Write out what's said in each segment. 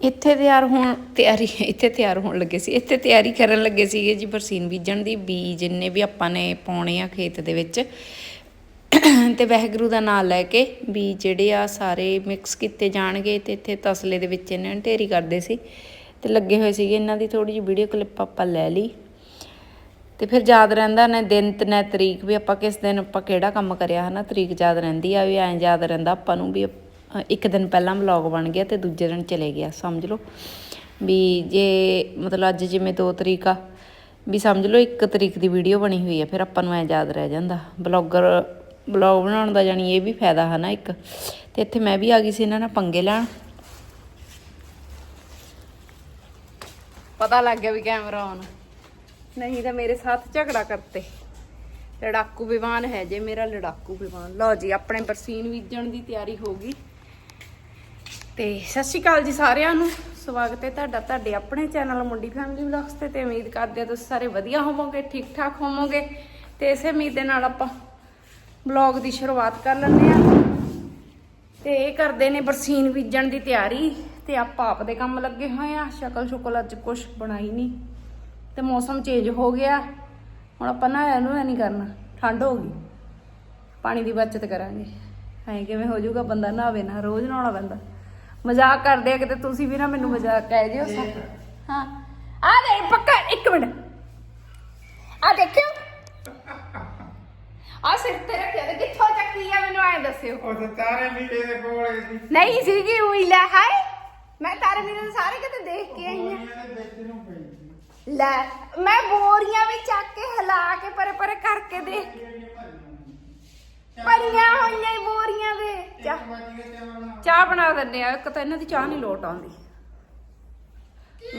ਇੱਥੇ ਤਿਆਰ ਹੋਣ, ਤਿਆਰੀ, ਇੱਥੇ ਤਿਆਰ ਹੋਣ ਲੱਗੇ ਸੀ। ਇੱਥੇ ਤਿਆਰੀ ਕਰਨ ਲੱਗੇ ਸੀਗੇ ਜੀ ਬਰਸੀਨ ਬੀਜਣ ਦੀ, ਬੀਜ ਜਿੰਨੇ ਵੀ ਆਪਾਂ ਨੇ ਪਾਉਣੇ ਆ ਖੇਤ ਦੇ ਵਿੱਚ। ਤੇ ਵਹਿਗੁਰੂ ਦਾ ਨਾਮ ਲੈ ਕੇ ਵੀ ਜਿਹੜੇ ਆ ਸਾਰੇ ਮਿਕਸ ਕੀਤੇ ਜਾਣਗੇ ਤੇ ਇੱਥੇ ਤਸਲੇ ਦੇ ਵਿੱਚ ਇਹਨਾਂ ਨੇ ਢੇਰੀ ਕਰਦੇ ਸੀ। ਤੇ ਲੱਗੇ ਹੋਏ ਸੀਗੇ, ਇਹਨਾਂ ਦੀ ਥੋੜੀ ਜਿਹੀ ਵੀਡੀਓ ਕਲਿੱਪ ਆਪਾਂ ਲੈ ਲਈ। ਤੇ ਫਿਰ ਯਾਦ ਰਹਿੰਦਾ ਨੇ, ਦਿਨ ਤੇ ਨਾ ਤਰੀਕ ਵੀ ਆਪਾਂ ਕਿਸ ਦਿਨ ਆਪਾਂ ਕਿਹੜਾ ਕੰਮ ਕਰਿਆ ਹਨਾ, ਤਰੀਕ ਯਾਦ ਰਹਿੰਦੀ ਆ ਵੀ ਐਂ ਯਾਦ ਰਹਿੰਦਾ ਆਪਾਂ ਨੂੰ ਵੀ ਇੱਕ ਦਿਨ ਪਹਿਲਾਂ ਵਲੌਗ ਬਣ ਗਿਆ ਤੇ ਦੂਜੇ ਦਿਨ ਚਲੇ ਗਿਆ ਸਮਝ ਲਓ। ਵੀ ਜੇ ਮਤਲਬ ਅੱਜ ਜਿਵੇਂ 2 ਤਰੀਕ ਆ ਵੀ ਸਮਝ ਲਓ 1 ਤਰੀਕ ਦੀ ਵੀਡੀਓ ਬਣੀ ਹੋਈ ਆ ਫਿਰ ਆਪਾਂ ਨੂੰ ਐਂ ਯਾਦ ਰਹਿ ਜਾਂਦਾ। ਬਲੌਗਰ ਬਲੌਗ ਬਣਾਉਣ ਦਾ ਜਾਨੀ ਇਹ ਵੀ ਫਾਇਦਾ ਹੈ ਨਾ ਇੱਕ। ਤੇ ਇੱਥੇ ਮੈਂ ਵੀ ਆ ਗਈ ਸੀ ਇਹਨਾਂ ਨਾਲ ਪੰਗੇ ਲੈਣ। ਪਤਾ ਲੱਗ ਗਿਆ ਵੀ ਕੈਮਰਾ ਆਨ ਨਹੀਂ ਤਾਂ ਮੇਰੇ ਸਾਥ ਝਗੜਾ ਕਰਤੇ। ਲੜਾਕੂ ਵਿਮਾਨ ਹੈ ਜੇ ਮੇਰਾ ਲੜਾਕੂ ਵਿਮਾਨ ਲਓ ਜੀ ਆਪਣੇ ਬਰਸੀਨ ਬੀਜਣ ਦੀ ਤਿਆਰੀ ਹੋ ਗਈ। ਤੇ ਸਤਿ ਸ਼੍ਰੀ ਅਕਾਲ ਜੀ ਸਾਰਿਆਂ ਨੂੰ। ਸਵਾਗਤ ਹੈ ਤੁਹਾਡਾ, ਤੁਹਾਡੇ ਆਪਣੇ ਚੈਨਲ ਮੁੰਡੀ ਫੈਮਿਲੀ ਵਲੌਗਸ ਤੇ ਤੇ ਉਮੀਦ ਕਰਦੇ ਹਾਂ ਤੁਸੀਂ ਸਾਰੇ ਵਧੀਆ ਹੋਵੋਗੇ, ਠੀਕ ਠਾਕ ਹੋਵੋਗੇ। ਤੇ ਇਸੇ ਉਮੀਦ ਦੇ ਨਾਲ ਆਪਾਂ ਵਲੌਗ ਦੀ ਸ਼ੁਰੂਆਤ ਕਰ ਲੈਂਦੇ ਆ ਤੇ ਇਹ ਕਰਦੇ ਨੇ ਬਰਸੀਨ ਬੀਜਣ ਦੀ ਤਿਆਰੀ ਤੇ ਆਪਾਂ ਆਪ ਦੇ ਕੰਮ ਲੱਗੇ ਹੋਏ ਆ ਸ਼ਕਲ ਸ਼ੁਕਲ ਅੱਜ ਕੁਝ ਬਣਾਈ ਨਹੀਂ ਤੇ ਮੌਸਮ ਚੇਂਜ ਹੋ ਗਿਆ। ਹੁਣ ਆਪਾਂ ਨਹਾਇਆ ਨੂੰ ਨਹੀਂ ਕਰਨਾ, ਠੰਡ ਹੋ ਗਈ। ਪਾਣੀ ਦੀ ਬਚਤ ਕਰਾਂਗੇ। ਐਂ ਕਿਵੇਂ ਹੋ ਜਾਊਗਾ, ਬੰਦਾ ਨਹਾਵੇ ਨਾ, ਰੋਜ਼ ਨਹਾਉਣਾ ਪੈਂਦਾ। ਮਜ਼ਾਕ ਕਰਦੇ ਆ ਕਿਤੇ ਤੁਸੀਂ ਵੀ ਨਾ ਮੈਨੂੰ ਮਜ਼ਾਕ ਕਹਿ ਜਿਓ ਹਾਂ। ਆ ਦੇ ਪੱਕਾ ਇੱਕ ਮਿੰਟ। ਆ ਦੇਖਿਓ। ਆ ਸਿਰ ਤੇ ਰੱਖਿਆ ਤੇ ਕਿੱਥੋਂ ਚੱਕੀ ਆ ਮੈਨੂੰ ਐਂ ਦੱਸਿਓ। ਉਹ ਤਾਂ ਤਾਰੇ ਮੀਲੇ ਦੇ ਕੋਲੇ ਸੀ। ਨਹੀਂ ਸੀਗੀ ਉਹੀ ਲੈ ਹਾਏ। ਮੈਂ ਤਾਰੇ ਮੇਰੇ ਦੇ ਸਾਰੇ ਕਿਤੇ ਦੇਖ ਕੇ ਆਈ ਆ। ਬੋਰੀਆਂ ਦੇ ਵਿੱਚ ਨੂੰ ਪਈ ਸੀ। ਲੈ ਮੈਂ ਬੋਰੀਆਂ ਵੀ ਚੱਕ ਕੇ ਹਿਲਾ ਕੇ ਪਰੇ ਪਰੇ ਕਰਕੇ ਦੇਖ ਪਰੀਆਂ ਹੋਈਆਂ ਬੋਰੀਆਂ ਦੇ ਚਾਹ ਚਾਹ ਬਣਾ ਦਿੰਦੇ ਆ ਇੱਕ ਤਾਂ ਇਹਨਾਂ ਦੀ ਚਾਹ ਨਹੀਂ ਲੋਟ ਆਉਂਦੀ।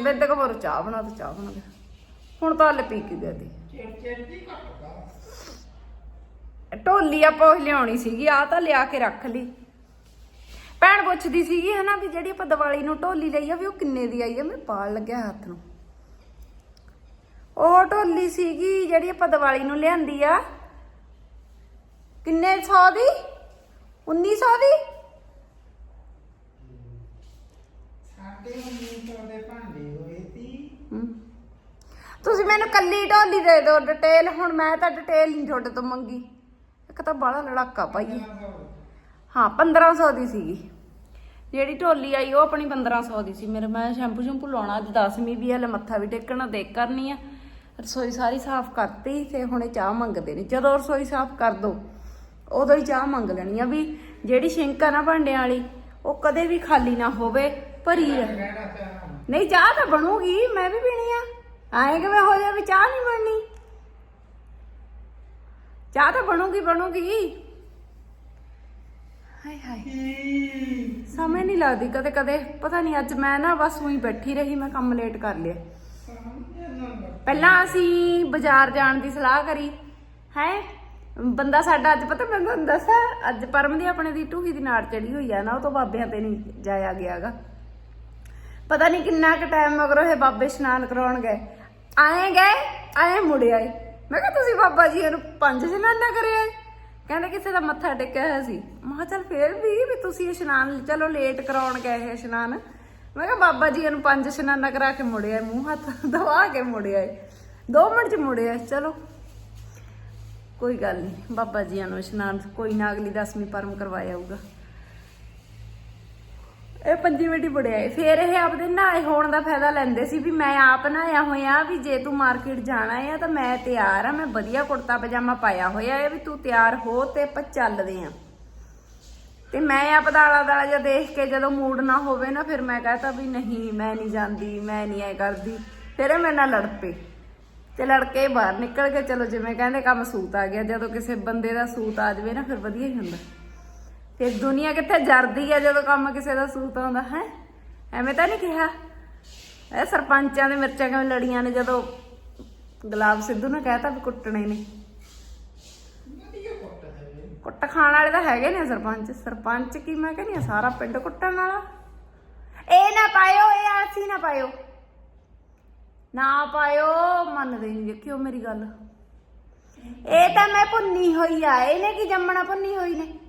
ਬਿੰਦ ਕਬਰ ਚਾਹ ਬਣਾ ਤੇ ਚਾਹ ਬਣਾ ਦੇ। ਹੁਣ ਤਾਂ ਹਲੇ ਪੀ ਕੇ ਗਏ ਤੇ। ਢੋਲੀ ਆਪਾਂ ਉਹ ਲਿਆਉਣੀ ਸੀਗੀ ਆ ਤਾਂ ਲਿਆ ਕੇ ਰੱਖ ਲਈ। ਭੈਣ ਪੁੱਛਦੀ ਸੀਗੀ ਹਨਾ ਵੀ ਜਿਹੜੀ ਆਪਾਂ ਦੀਵਾਲੀ ਨੂੰ ਢੋਲੀ ਲਈ ਆ ਵੀ ਉਹ ਕਿੰਨੇ ਦੀ ਆਈ ਆ? ਮੈਂ ਪਾਲ ਲੱਗਿਆ ਹੱਥ ਨੂੰ। ਉਹ ਢੋਲੀ ਸੀਗੀ ਜਿਹੜੀ ਆਪਾਂ ਦੀਵਾਲੀ ਨੂੰ ਲਿਆਂਦੀ ਆ ਕਿੰਨੇ 100 ਦੀ? 1900 ਦੀ? ਸਾਡੇ ਮੀਟਰ ਦੇ ਭਾਂਡੇ ਹੋਏ ਸੀ। ਹਮ। ਤੁਸੀਂ ਮੈਨੂੰ ਕੱਲੀ ਢੋਲੀ ਦੇ ਦਿਓ ਡਿਟੇਲ ਹੁਣ ਮੈਂ ਤਾਂ ਡਿਟੇਲ ਨਹੀਂ ਤੁਹਾਡੇ ਤੋਂ ਮੰਗੀ। ਇੱਕ ਤਾਂ ਬਾਹਲਾ ਲੜਾਕਾ ਪਾਈਏ ਹਾਂ 1500 ਦੀ ਸੀਗੀ। ਜਿਹੜੀ ਢੋਲੀ ਆਈ ਉਹ ਆਪਣੀ 1500 ਦੀ ਸੀ। ਮੇਰੇ ਮੈਂ ਸ਼ੈਂਪੂ ਸ਼ੈਂਪੂ ਲਾਉਣਾ ਅੱਜ 10ਵੀਂ ਵੀ ਹਲੇ ਮੱਥਾ ਵੀ ਟੇਕਣਾ ਦੇਖ ਕਰਨੀ ਆ। ਰਸੋਈ ਸਾਰੀ ਸਾਫ਼ ਕਰਤੀ ਤੇ ਹੁਣੇ ਚਾਹ ਮੰਗਦੇ ਨੇ। ਜਦੋਂ ਰਸੋਈ ਸਾਫ਼ ਕਰ ਦੋ। ਉਦੋਂ ਹੀ ਚਾਹ ਮੰਗ ਲੈਣੀ ਆ ਵੀ ਜਿਹੜੀ ਸ਼ਿੰਕ ਆ ਨਾ ਭਾਂਡਿਆਂ ਵਾਲੀ ਉਹ ਕਦੇ ਵੀ ਖਾਲੀ ਨਾ ਹੋਵੇ ਭਰੀ ਰਹੇ। ਨਹੀਂ ਚਾਹ ਤਾਂ ਬਣੂਗੀ ਮੈਂ ਵੀ ਪੀਣੀ ਆ। ਆਏ ਕਿਵੇਂ ਹੋ ਜਾ ਵੀ ਚਾਹ ਨਹੀਂ ਬਣਨੀ? ਚਾਹ ਤਾਂ ਬਣੂਗੀ ਬਣੂਗੀ। ਹਾਏ ਨਹੀਂ ਲੱਗਦੀ ਕਦੇ ਕਦੇ। ਪਤਾ ਨਹੀਂ ਅੱਜ ਮੈਂ ਨਾ ਬਸ ਉਹੀ ਬੈਠੀ ਰਹੀ ਮੈਂ ਕੰਮ ਲੇਟ ਕਰ ਲਿਆ। ਪਹਿਲਾਂ ਅਸੀਂ ਬਾਜ਼ਾਰ ਜਾਣ ਦੀ ਸਲਾਹ ਕਰੀ ਹੈ? ਬੰਦਾ ਸਾਡਾ ਅੱਜ ਪਤਾ ਮੈਂ ਤੁਹਾਨੂੰ ਦੱਸਾਂ, ਅੱਜ ਪਰਮ ਦੀ ਆਪਣੇ ਦੀ ਟੂਹੀ ਦੀ ਨਾੜ ਚੜੀ ਹੋਈ ਆ ਨਾ, ਉਹ ਤੋਂ ਬਾਬਿਆਂ ਤੇ ਨਹੀਂ ਜਾਇਆ ਗਿਆਗਾ ਪਤਾ ਨਹੀਂ ਕਿੰਨਾ ਕੁ ਟਾਈਮ ਮਗਰੋਂ ਇਹ ਬਾਬੇ ਇਸ਼ਨਾਨ ਕਰਾਉਣ ਗਏ। ਆਏ ਗਏ, ਆਏ ਮੁੜੇ ਆਏ। ਮੈਂ ਕਿਹਾ, ਤੁਸੀਂ ਬਾਬਾ ਜੀ ਨੂੰ ਪੰਜ ਇਸ਼ਨਾਨਾਂ ਕਰਿਆ ਕਹਿੰਦੇ ਕਿਸੇ ਦਾ ਮੱਥਾ ਟੇਕਿਆ ਹੋਇਆ ਸੀ। ਮੈਂ ਕਿਹਾ, ਚੱਲ ਫੇਰ ਵੀ ਵੀ ਤੁਸੀਂ ਇਸ਼ਨਾਨ, ਚਲੋ ਲੇਟ ਕਰਾਉਣ ਗਏ ਇਹ ਇਸ਼ਨਾਨ। ਮੈਂ ਕਿਹਾ, ਬਾਬਾ ਜੀ ਨੂੰ ਪੰਜ ਇਸ਼ਨਾਨਾ ਕਰਾ ਕੇ ਮੁੜਿਆ ਮੂੰਹ ਹੱਥ ਦਵਾ ਕੇ ਮੁੜਿਆ ਏ। ਦੋ ਮਿੰਟ ਚ ਮੁੜਿਆ ਚਲੋ। ਕੋਈ ਗੱਲ ਨਹੀਂ, ਬਾਬਾ ਜੀ ਨੂੰ ਇਸ਼ਨਾਨ ਕੋਈ ਨਾ, ਅਗਲੀ 10ਵੀਂ ਪਰਮ ਕਰਵਾਇਆ ਆਊਗਾ। ਇਹ ਪੰਜੀ ਮਿੰਟੀ ਬੜਿਆ ਏ ਫੇਰ ਇਹ ਆਪਦੇ ਨਹਾਏ ਹੋਣ ਦਾ ਫਾਇਦਾ ਲੈਂਦੇ ਸੀ ਵੀ ਮੈਂ ਆਪ ਨਹਾਇਆ ਹੋਇਆ ਵੀ ਜੇ ਤੂੰ ਮਾਰਕੀਟ ਜਾਣਾ ਹੈ ਤਾਂ ਮੈਂ ਤਿਆਰ ਆ, ਮੈਂ ਵਧੀਆ ਕੁੜਤਾ ਪਜਾਮਾ ਪਾਇਆ ਹੋਇਆ ਹੈ ਵੀ ਤੂੰ ਤਿਆਰ ਹੋ ਤੇ ਆਪਾਂ ਚੱਲਦੇ ਆ। ਤੇ ਮੈਂ ਆਪ ਦਾ ਆਲਾ ਦਾਲਾ ਜਿਹਾ ਦੇਖ ਕੇ ਜਦੋਂ ਮੂਡ ਨਾ ਹੋਵੇ ਨਾ, ਫਿਰ ਮੈਂ ਕਹਤਾ ਵੀ ਨਹੀਂ, ਮੈਂ ਨਹੀਂ ਜਾਂਦੀ, ਮੈਂ ਨਹੀਂ ਐ ਕਰਦੀ, ਫਿਰ ਇਹ ਮੇਰੇ ਨਾਲ ਲੜ ਪਏ। ਤੇ ਲੜ ਬਾਹਰ ਨਿਕਲ ਕੇ ਚਲੋ ਜਿਵੇਂ ਕਹਿੰਦੇ, ਕੰਮ ਸੂਤ ਆ ਗਿਆ। ਜਦੋਂ ਕਿਸੇ ਬੰਦੇ ਦਾ ਸੂਤ ਆ ਜਾਵੇ ਨਾ, ਫਿਰ ਵਧੀਆ ਹੀ ਹੁੰਦਾ। ਫਿਰ ਦੁਨੀਆ ਕਿੱਥੇ ਜਰਦੀ ਆ ਜਦੋਂ ਕੰਮ ਕਿਸੇ ਦਾ ਸੂਤ ਆਉਂਦਾ, ਹੈ? ਐਵੇਂ ਤਾਂ ਨਹੀਂ ਕਿਹਾ? ਇਹ ਸਰਪੰਚਾਂ ਦੇ ਮਿਰਚਾਂ ਕਿਵੇਂ ਲੜੀਆਂ ਨੇ ਜਦੋਂ ਗੁਲਾਬ ਸਿੱਧੂ ਨੇ ਕਹਿਤਾ ਵੀ ਕੁੱਟਣੇ ਨੇ। ਕੁੱਟ ਖਾਣ ਵਾਲੇ ਤਾਂ ਹੈਗੇ ਨੇ ਸਰਪੰਚ। ਸਰਪੰਚ ਕੀ ਮੈਂ ਕਹਿੰਦੀ ਸਾਰਾ ਪਿੰਡ ਕੁੱਟਣ ਵਾਲਾ। ਇਹ ਨਾ ਪਾਇਓ, ਇਹ ਆਸੀ ਨਾ ਪਾਇਓ। ਨਾ ਪਾਇਓ ਮੰਨਦੇ ਨਹੀਂ ਦੇਖਿਓ ਮੇਰੀ ਗੱਲ। ਇਹ ਤਾਂ ਮੈਂ ਭੁੰਨੀ ਹੋਈ ਆ, ਇਹਨੇ ਕੀ ਜੰਮਣਾ ਭੁੰਨੀ ਹੋਈ ਨੇ?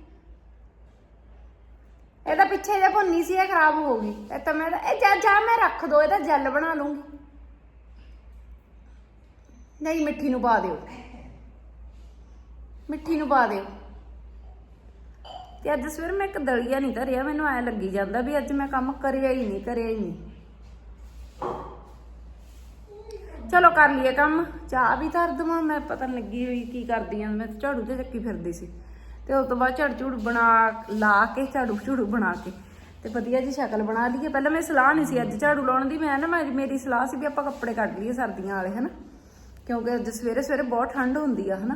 ਇਹਦਾ ਪਿੱਛੇ ਜੇ ਭੁੰਨੀ ਸੀ, ਇਹ ਖਰਾਬ ਹੋ ਗਈ। ਇਹ ਤਾਂ ਮੈਂ ਇਹ ਜਾ ਜਾ ਮੈਂ ਰੱਖ ਦੋ ਇਹਦਾ ਜੈਲ ਬਣਾ ਲੂੰਗੀ। ਨਹੀਂ, ਮਿੱਠੀ ਨੂੰ ਪਾ ਦਿਓ। ਮਿੱਠੀ ਨੂੰ ਪਾ ਦਿਓ। ਤੇ ਅੱਜ ਸਵੇਰ ਮੈਂ ਇੱਕ ਦਲੀਆ ਨਹੀਂ ਧਰਿਆ, ਮੈਨੂੰ ਐ ਲੱਗੀ ਜਾਂਦਾ ਵੀ ਅੱਜ ਮੈਂ ਕੰਮ ਕਰਿਆ ਹੀ ਨਹੀਂ, ਕਰਿਆ ਹੀ ਨਹੀਂ। ਚਲੋ ਕਰ ਲਈਏ ਕੰਮ। ਚਾਹ ਵੀ ਧਰ ਦਵਾਂ, ਮੈਂ ਪਤਾ ਨਹੀਂ ਲੱਗੀ ਹੋਈ ਕੀ ਕਰਦੀ ਆਂ। ਮੈਂ ਤਾਂ ਝਾੜੂ ਤੇ ਚੱਕੀ ਫਿਰਦੀ ਸੀ। ਤੇ ਉਸ ਤੋਂ ਬਾਅਦ ਝਾੜੂ ਝੂੜੂ ਬਣਾ ਲਾ ਕੇ, ਝਾੜੂ ਝੂੜੂ ਬਣਾ ਕੇ। ਤੇ ਵਧੀਆ ਜੀ ਸ਼ਕਲ ਬਣਾ ਲਈਏ। ਪਹਿਲਾਂ ਮੈਂ ਸਲਾਹ ਨਹੀਂ ਸੀ ਅੱਜ ਝਾੜੂ ਲਾਉਣ ਦੀ। ਮੈਂ ਨਾ ਮੇਰੀ ਮੇਰੀ ਸਲਾਹ ਸੀ ਵੀ ਆਪਾਂ ਕੱਪੜੇ ਕੱਢ ਲਈਏ ਸਰਦੀਆਂ ਵਾਲੇ, ਹਨਾ। ਕਿਉਂਕਿ ਅੱਜ ਸਵੇਰੇ ਸਵੇਰੇ ਬਹੁਤ ਠੰਡ ਹੁੰਦੀ ਆ, ਹਨਾ।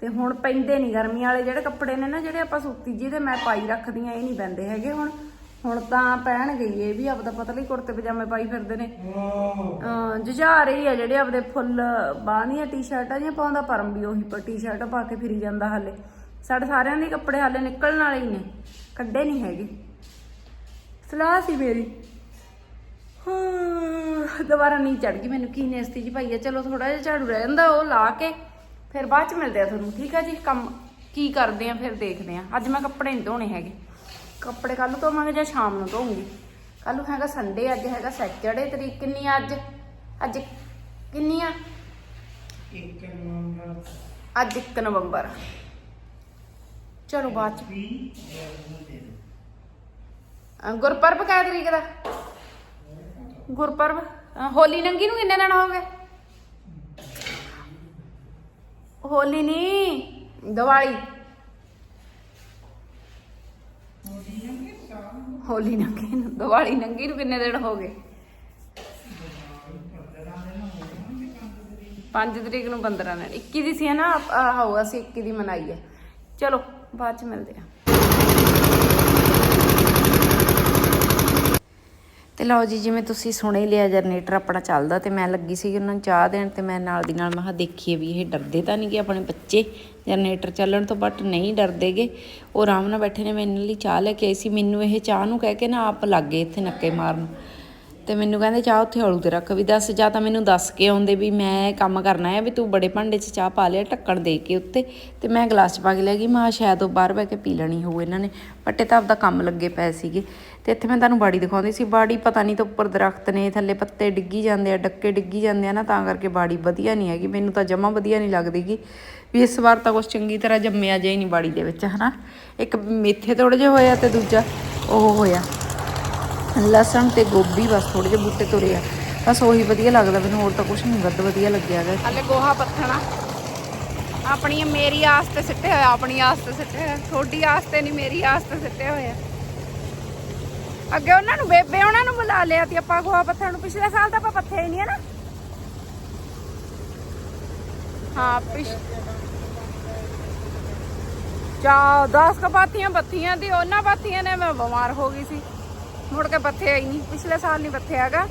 ਤੇ ਹੁਣ ਪੈਂਦੇ ਨਹੀਂ ਗਰਮੀ ਵਾਲੇ ਜਿਹੜੇ ਕੱਪੜੇ ਨੇ ਨਾ, ਜਿਹੜੇ ਆਪਾਂ ਸੂਤੀ ਜਿਹਦੇ ਮੈਂ ਪਾਈ ਰੱਖਦੀ ਆ, ਇਹ ਨਹੀਂ ਪੈਂਦੇ ਹੈਗੇ ਹੁਣ। ਹੁਣ ਤਾਂ ਪਹਿਣ ਗਈ ਇਹ ਵੀ ਆਪਦਾ ਪਤਲੀ ਕੁੜਤੇ ਪਜਾਮੇ ਪਾਈ ਫਿਰਦੇ ਨੇ। ਓ ਅਹ ਜੁਝਾਰ ਹੀ ਆ ਜਿਹੜੇ ਆਪਦੇ ਫੁੱਲ ਬਾਹਨੀਆਂ ਟੀ-ਸ਼ਰਟਾਂ ਜਿਹੀਆਂ ਪਾਉਂਦਾ ਪਰਮ ਵੀ ਉਹੀ ਪਰ ਟੀ-ਸ਼ਰਟ ਪਾ ਕੇ ਫਿਰੀ ਜਾਂਦਾ ਹਾਲੇ। ਸਾਡੇ ਸਾਰਿਆਂ ਦੇ ਕੱਪੜੇ ਹਾਲੇ ਨਿਕਲਣ ਵਾਲੇ ਹੀ ਨੇ ਕੱਢੇ ਨਹੀਂ ਹੈਗੇ। ਸਲਾਹ ਸੀ ਮੇਰੀ। ਹਾਂ ਦੁਬਾਰਾ ਨਹੀਂ ਚੜ ਗਈ ਮੈਨੂੰ ਕੀ ਨੇਸਤੀ ਜੀ ਪਾਈ ਆ। ਚਲੋ ਥੋੜਾ ਜਿਹਾ ਝਾੜੂ ਰਹਿ ਜਾਂਦਾ ਉਹ ਲਾ ਕੇ ਫਿਰ ਬਾਅਦ ਚ ਮਿਲਦੇ ਆ ਤੁਹਾਨੂੰ ਠੀਕ ਆ ਜੀ? ਕੰਮ ਕੀ ਕਰਦੇ ਆ ਫਿਰ ਦੇਖਦੇ ਆ। ਅੱਜ ਮੈਂ ਕੱਪੜੇ ਨਹੀਂ ਧੋਣੇ ਹੈਗੇ। ਕੱਪੜੇ ਕੱਲ ਨੂੰ ਧੋਵਾਂਗੇ ਜਾਂ ਸ਼ਾਮ ਨੂੰ ਧੋਵਾਂਗੀ ਕੱਲ ਨੂੰ ਹੈਗਾ ਸੰਡੇ ਅੱਜ ਹੈਗਾ ਸੈਟਰਡੇ ਤਰੀਕ ਕਿੰਨੀ ਆ ਅੱਜ? ਅੱਜ ਕਿੰਨੀ ਆ? ਇੱਕ ਨੰਬਰ ਅੱਜ 1 ਨਵੰਬਰ। ਚਲੋ ਬਾਅਦ ਚ। ਗੁਰਪੁਰਬ ਕਿਹ ਤਰੀਕ ਦਾ? ਗੁਰਪੁਰਬ? ਹੋਲੀ ਨੰਗੀ ਨੂੰ ਕਿੰਨੇ ਦਿਨ ਹੋ ਗਏ? ਹੋਲੀ ਨਹੀਂ ਦੀਵਾਲੀ ਹੋਲੀ ਨੰਗੇ ਸਾਹ ਹੋਲੀ ਨੰਗੀ ਨੂੰ ਦੀਵਾਲੀ ਨੰਗੀ ਨੂੰ ਕਿੰਨੇ ਦਿਨ ਹੋ ਗਏ ਪਰਦਰਾਂ 5 ਤਰੀਕ ਨੂੰ 15 ਦਿਨ 21 ਦੀ ਸੀ ਨਾ ਆਹੋ ਅਸੀਂ 21 ਦੀ ਮਨਾਈ ਹੈ ਚਲੋ ਬਾਅਦ ਚ ਮਿਲਦੇ ਆ ਤੇ ਲਓ ਜੀ, ਜਿਵੇਂ ਤੁਸੀਂ ਸੁਣੇ ਲਿਆ ਜਨਰੇਟਰ ਆਪਣਾ ਚੱਲਦਾ ਤੇ ਮੈਂ ਲੱਗੀ ਸੀ ਉਹਨਾਂ ਨੂੰ ਚਾਹ ਦੇਣ ਤੇ ਮੈਂ ਨਾਲ ਦੀ ਨਾਲ ਮਹਾ ਦੇਖੀਏ ਵੀ ਇਹ ਡਰਦੇ ਤਾਂ ਨਹੀਂ ਕਿ ਆਪਣੇ ਬੱਚੇ? ਜਨਰੇਟਰ ਚੱਲਣ ਤੋਂ ਬਟ ਨਹੀਂ ਡਰਦੇਗੇ ਉਹ ਆਰਾਮ ਨਾਲ ਬੈਠੇ ਨੇ ਮੇਰੇ ਲਈ ਚਾਹ ਲੈ ਕੇ ਆਈ ਸੀ। ਮੈਨੂੰ ਇਹ ਚਾਹ ਨੂੰ ਕਹਿ ਕੇ ਨਾ ਆਪ ਲੱਗੇ ਇੱਥੇ ਨੱਕੇ ਮਾਰਨ। ਤੇ ਮੈਨੂੰ ਕਹਿੰਦੇ, ਚਾਹ ਉੱਥੇ ਹਲੂ ਤੇ ਰੱਖ ਵੀ ਦੱਸ, ਜਾਂ ਤਾਂ ਮੈਨੂੰ ਦੱਸ ਕੇ ਆਉਂਦੇ ਵੀ ਮੈਂ ਕੰਮ ਕਰਨਾ ਹੈ ਵੀ ਤੂੰ ਬੜੇ ਭਾਂਡੇ 'ਚ ਚਾਹ ਪਾ ਲਿਆ, ਢੱਕਣ ਦੇ ਕੇ ਉੱਤੇ। ਤੇ ਮੈਂ ਗਲਾਸ 'ਚ ਪਾ ਕੇ ਲੈ ਗਈ। ਮੈਂ ਕਿਹਾ, ਸ਼ਾਇਦ ਉਹ ਬਾਹਰ ਬੈ ਕੇ ਪੀ ਲੈਣੀ ਹੋਊ ਇਹਨਾਂ ਨੇ। ਬਟ ਇਹ ਤਾਂ ਆਪਦਾ ਕੰਮ ਲੱਗੇ ਪਏ ਸੀਗੇ। ਤੇ ਇੱਥੇ ਮੈਂ ਤੁਹਾਨੂੰ ਬਾੜੀ ਦਿਖਾਉਂਦੀ ਸੀ। ਬਾੜੀ ਪਤਾ ਨਹੀਂ ਤਾਂ ਉੱਪਰ ਦਰਖਤ ਨੇ, ਥੱਲੇ ਪੱਤੇ ਡਿੱਗੀ ਜਾਂਦੇ ਆ, ਡੱਕੇ ਡਿੱਗੀ ਜਾਂਦੇ ਆ ਨਾ, ਤਾਂ ਕਰਕੇ ਬਾੜੀ ਵਧੀਆ ਨਹੀਂ ਹੈਗੀ। ਮੈਨੂੰ ਤਾਂ ਜਮਾ ਵਧੀਆ ਨਹੀਂ ਲੱਗਦੀਗੀ ਵੀ ਇਸ ਵਾਰ ਤਾਂ ਕੁਛ ਚੰਗੀ ਤਰ੍ਹਾਂ ਜੰਮਿਆ ਜੇ ਨਹੀਂ ਬਾੜੀ ਦੇ ਵਿੱਚ, ਹਨਾ? ਇੱਕ ਮੇਥੇ ਥੋੜੇ ਜਿਹੇ ਹੋਏ ਤੇ ਦੂਜਾ ਉਹ ਹੋਇਆ। ਲਸਣ ਤੇ ਗੋਭੀ ਬਸ ਥੋੜੇ ਜਿਹੇ ਬੂਟੇ ਤੁਰੇ ਆ। ਬਸ ਉਹੀ ਵਧੀਆ ਲੱਗਦਾ ਮੈਨੂੰ, ਹੋਰ ਤਾਂ ਕੁਝ ਨਹੀਂ, ਵੱਧ ਵਧੀਆ ਲੱਗਿਆ ਗਾ ਹਲੇ ਗੋਹਾ ਪੱਥਣਾ। ਆਪਣੀ ਮੇਰੀ ਆਸ ਤੇ ਸਿੱਟੇ ਹੋਇਆ ਆਪਣੀ ਆਸ ਤੇ ਸਿੱਟੇ ਹੋਇਆ ਥੋੜੀ ਆਸ ਤੇ ਨਹੀਂ, ਮੇਰੀ ਆਸ ਤੇ ਸਿੱਟੇ ਹੋਇਆ ਅੱਗੇ ਉਹਨਾਂ ਨੂੰ ਬੇਬੇ ਉਹਨਾਂ ਨੂੰ ਬੁਲਾ ਲਿਆ ਤੇ ਆਪਾਂ ਗੋਹਾ ਪੱਥਰ ਨੂੰ, ਪਿਛਲੇ ਸਾਲ ਤਾਂ ਆਪਾਂ ਪੱਥੇ ਹੀ ਨਹੀਂ ਹੈ ਨਾ। ਹਾਂ, ਪਿਛ ਚਾ 10 ਕਪਾਤੀਆਂ ਬੱਤੀਆਂ ਦੀ, ਉਹਨਾਂ ਬਾਤੀਆਂ ਨੇ ਮੈਂ ਬਿਮਾਰ ਹੋ ਗਈ ਸੀ। ਮੁੜ ਕੇ ਪੱਥੇ ਆਈ ਨਹੀਂ, ਪਿਛਲੇ ਸਾਲ ਨਹੀਂ ਪੱਥੇ ਹੈਗਾ।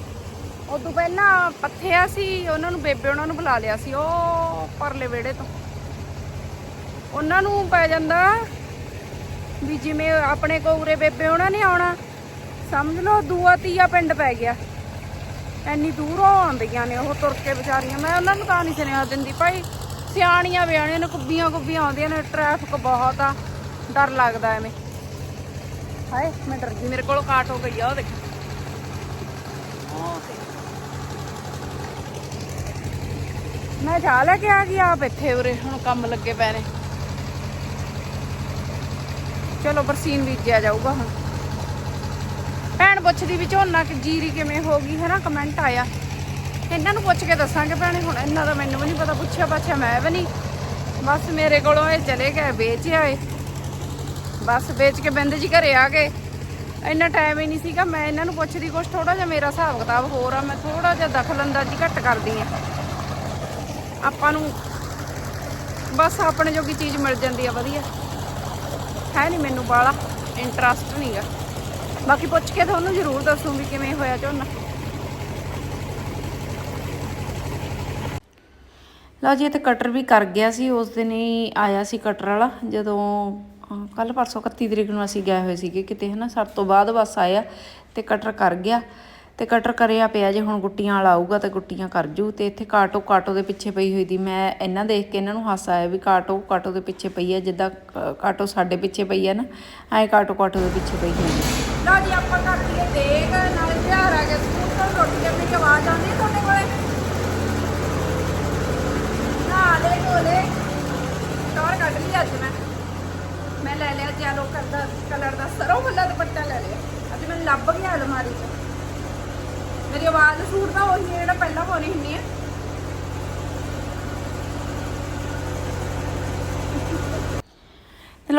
ਉਦੋਂ ਪਹਿਲਾਂ ਪੱਥਿਆ ਸੀ, ਉਹਨਾਂ ਨੂੰ ਬੇਬੇ ਉਹਨਾਂ ਨੂੰ ਬੁਲਾ ਲਿਆ ਸੀ, ਉਹ ਪਰਲੇ ਵਿਹੜੇ ਤੋਂ। ਉਹਨਾਂ ਨੂੰ ਪੈ ਜਾਂਦਾ ਵੀ ਜਿਵੇਂ ਆਪਣੇ ਕੋਰੇ ਬੇਬੇ ਉਹਨਾਂ ਨੇ ਆਉਣਾ ਸਮਝ ਲਓ, ਦੂਆ ਤੀਆ ਪਿੰਡ ਪੈ ਗਿਆ। ਐਨੀ ਦੂਰੋਂ ਆਉਂਦੀਆਂ ਨੇ ਉਹ ਤੁਰ ਕੇ ਵਿਚਾਰੀਆਂ। ਮੈਂ ਉਹਨਾਂ ਨੂੰ ਤਾਂ ਨਹੀਂ ਸੁਨੇਹਾ ਦਿੰਦੀ। ਭਾਈ, ਸਿਆਣੀਆਂ ਵਿਆਣੀਆਂ ਨੇ, ਕੁੱਬੀਆਂ ਕੁੱਬੀਆਂ ਆਉਂਦੀਆਂ ਨੇ ਟ੍ਰੈਫਿਕ ਬਹੁਤ ਆ। ਡਰ ਲੱਗਦਾ ਐਵੇਂ। ਹਾਏ, ਮੈਂ ਡਰ ਗਈ। ਮੇਰੇ ਕੋਲ ਕਾਟ ਹੋ ਗਈ ਆ ਉਹ ਦੇਖ ਉਹ ਦੇਖ। ਮੈਂ ਜਾ ਲੈ ਕੇ ਆ ਗਈ ਆਪ ਇੱਥੇ ਉਰੇ। ਹੁਣ ਕੰਮ ਲੱਗੇ ਪਏ ਨੇ। ਚਲੋ, ਬਰਸੀਨ ਬੀਜਿਆ ਜਾਊਗਾ ਹੁਣ। ਭੈਣ ਪੁੱਛਦੀ ਵੀ ਝੋਨਾ ਕਿ ਜੀਰੀ ਕਿਵੇਂ ਹੋ ਗਈ ਹੈ ਨਾ ਕਮੈਂਟ ਆਇਆ। ਇਹਨਾਂ ਨੂੰ ਪੁੱਛ ਕੇ ਦੱਸਾਂਗੇ ਭੈਣੇ, ਹੁਣ ਇਹਨਾਂ ਦਾ ਮੈਨੂੰ ਵੀ ਨਹੀਂ ਪਤਾ, ਪੁੱਛਿਆ ਪਾਛਿਆ ਮੈਂ ਵੀ ਨਹੀਂ ਬਸ ਮੇਰੇ ਕੋਲੋਂ ਇਹ ਚਲੇ ਗਏ ਵੇਚ ਆਏ ਬਸ ਵੇਚ ਕੇ ਬਿੰਦ ਜੀ ਘਰੇ ਆ ਗਏ। ਇੰਨਾ ਟਾਈਮ ਹੀ ਨਹੀਂ ਸੀਗਾ, ਮੈਂ ਇਹਨਾਂ ਨੂੰ ਪੁੱਛਦੀ, ਕੁਛ ਥੋੜਾ ਜਿਹਾ ਮੇਰਾ ਹਿਸਾਬ ਕਿਤਾਬ ਹੋਰ ਆ, ਮੈਂ ਥੋੜਾ ਜਿਹਾ ਦਖਲ ਅੰਦਾਜ਼ੀ ਘੱਟ ਕਰਦੀ ਆ। ਆਪਾਂ ਨੂੰ ਬਸ ਆਪਣੇ ਜੋਗੀ ਚੀਜ਼ ਮਿਲ ਜਾਂਦੀ ਆ, ਵਧੀਆ। ਹੈ ਨਹੀਂ ਮੈਨੂੰ ਬਾਲਾ ਇੰਟਰਸਟ ਨਹੀਂਗਾ ਬਾਕੀ ਪੁੱਛ ਕੇ ਤੁਹਾਨੂੰ ਜ਼ਰੂਰ ਦੱਸੂ ਕਿਵੇਂ ਹੋਇਆ ਝੋਨਾ। ਲਓ ਜੀ, ਇਹ ਤੇ ਕਟਰ ਵੀ ਕਰ ਗਿਆ ਸੀ, ਉਸ ਦਿਨ ਹੀ ਆਇਆ ਸੀ ਕਟਰ ਵਾਲਾ, ਜਦੋਂ ਕੱਲ ਪਰਸੋਂ 31 ਤਰੀਕ ਨੂੰ ਅਸੀਂ ਗਏ ਹੋਏ ਸੀਗੇ ਕਿਤੇ, ਹਨਾ ਸਭ ਤੋਂ ਬਾਅਦ ਬਸ ਆਇਆ ਤੇ ਕਟਰ ਕਰ ਗਿਆ। ਤੇ ਕਟਰ ਕਰਿਆ ਪਿਆ ਜੇ ਹੁਣ ਗੁੱਟੀਆਂ ਵਾਲਾ ਆਊਗਾ ਤੇ ਗੁੱਟੀਆਂ ਕਰ ਜੂ, ਤੇ ਇੱਥੇ ਕਾਟੋ ਕਾਟੋ ਦੇ ਪਿੱਛੇ ਪਈ ਹੋਈ ਦੀ। ਮੈਂ ਇਹਨਾਂ ਦੇਖ ਕੇ ਇਹਨਾਂ ਨੂੰ ਹਾਸਾ ਆਇਆ ਵੀ ਕਾਟੋ ਕਾਟੋ ਦੇ ਪਿੱਛੇ ਪਈ ਹੈ ਜਿੱਦਾਂ ਕ- ਕਾਟੋ ਸਾਡੇ ਪਿੱਛੇ ਪਈ ਹੈ ਨਾ, ਐ ਕਾਟੋ ਕਾਟੋ ਦੇ ਪਿੱਛੇ ਪਈ ਹੈ ਲਓ ਜੀ ਆਪਾਂ ਕਰ ਲਈਏ ਦੇਖ, ਨਾਲੇ ਤਿਆਰ ਆ ਗਿਆ ਸਕੂਲ ਤੋਂ ਰੋਟੀ ਆਪਣੀ ਦੀ ਆਵਾਜ਼ ਆਉਂਦੀ ਹੈ ਤੁਹਾਡੇ ਕੋਲੇ? ਨਾ ਲੈ ਕੋਲੇ ਟੌਰ ਕੱਢ ਲਈ ਅੱਜ ਮੈਂ। ਮੈਂ ਲੈ ਲਿਆ ਜੈਲੋ ਕਰਦਾ ਕਲਰ ਦਾ, ਸਰੋਂ ਫੁੱਲਾ ਦੁਪੱਟਾ ਲੈ ਲਿਆ। ਅੱਜ ਮੈਨੂੰ ਲੱਭ ਗਿਆ ਅਲਮਾਰੀ 'ਚ। ਮੇਰੀ ਆਵਾਜ਼ ਸੂਟ ਤਾਂ ਉਹੀ ਹੈ, ਜਿਹੜਾ ਪਹਿਲਾਂ ਹੋਣੀ ਹੁੰਦੀ ਹੈ।